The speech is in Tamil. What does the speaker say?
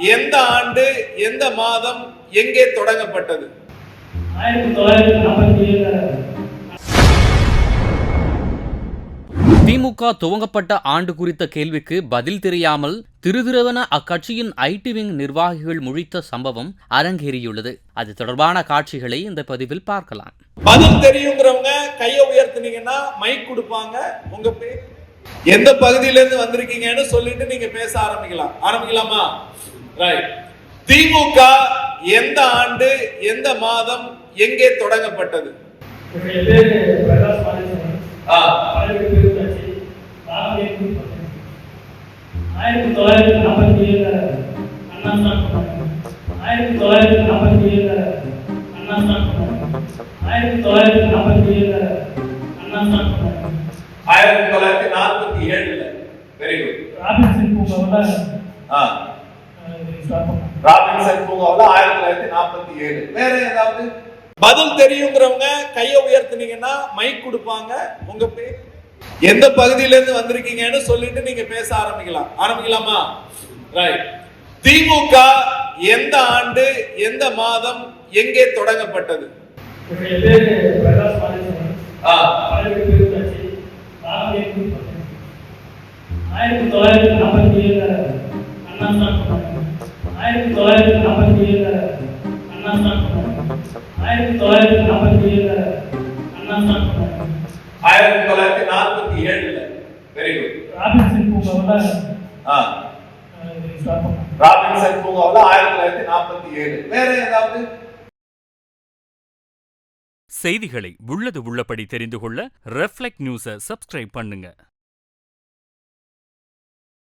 எந்த ஆண்டு எந்த மாதம் எங்கே தொடங்கப்பட்டது? திமுக துவங்கப்பட்ட ஆண்டு குறித்த கேள்விக்கு பதில் தெரியாமல் திருதிரவன அக்கட்சியின் ஐடி விங் நிர்வாகிகள் முழித்த சம்பவம் அரங்கேறியுள்ளது. அது தொடர்பான காட்சிகளை இந்த பதிவில் பார்க்கலாம். பதில் தெரியுங்கிறவங்க கையை உயர்த்துனீங்கன்னா மைக் கொடுப்பாங்க. உங்க பேர் எந்த பகுதியில இருந்து வந்திருக்கீங்கன்னு சொல்லிட்டு நீங்க பேச ஆரம்பிக்கலாம். ஆரம்பிக்கலாமா? ரைட் திமுக எந்த ஆண்டு எந்த மாதம் எங்கே தொடங்கப்பட்டது. ஆயிரத்தி தொள்ளாயிரத்தி நாற்பத்தி ஏழு அண்ணா ஆயிரத்தி தொள்ளாயிரத்தி நாற்பத்தி ஏழு அண்ணா ஆயிரத்தி தொள்ளாயிரத்தி நாற்பத்தி ஏழு அண்ணா ஆயிரத்தி தொள்ளாயிரத்தி நாற்பத்தி ஏழுல. வெரி குட் ராபின்சன் பூங்காவில் ராபின்சன் பூங்காவில் ஆயிரத்தி தொள்ளாயிரத்தி நாற்பத்தி ஏழு. வேற ஏதாவது? பதில் தெரியுங்கிறவங்க கையை உயர்த்துனீங்கன்னா மைக் கொடுப்பாங்க. உங்க பேர்? எந்த பகுதியில இருந்து வந்திருக்கீங்கன்னு சொல்லிட்டு நீங்க பேச ஆரம்பிக்கலாம். ஆரம்பிக்கலாமா? ரைட் திமுக எந்த ஆண்டு எந்த மாதம் எங்கே தொடங்கப்பட்டது? ஆயிரத்தி தொள்ளாயிரத்தி நாற்பத்தி ஏழு அண்ணா ஆயிரத்தி தொள்ளாயிரத்தி நாற்பத்தி ஏழு அண்ணா ஸ்டார்ட் ஆயிரத்தி தொள்ளாயிரத்தி நாற்பத்தி ஏழு அண்ணா ஸ்டார்ட் ஆயிரத்தி தொள்ளாயிரத்தி நாற்பத்தி ஏழுல வெரி குட் ராபின்சன் பூங்காவில் ராபின்சன் பூங்காவில் ஆயிரத்தி தொள்ளாயிரத்தி நாற்பத்தி ஏழு. வேற ஏதாவது? செய்திகளை உள்ளது உள்ளபடி தெரிந்து கொள்ள ரெஃப்ளெக்ட் நியூஸை சப்ஸ்கிரைப் பண்ணுங்க.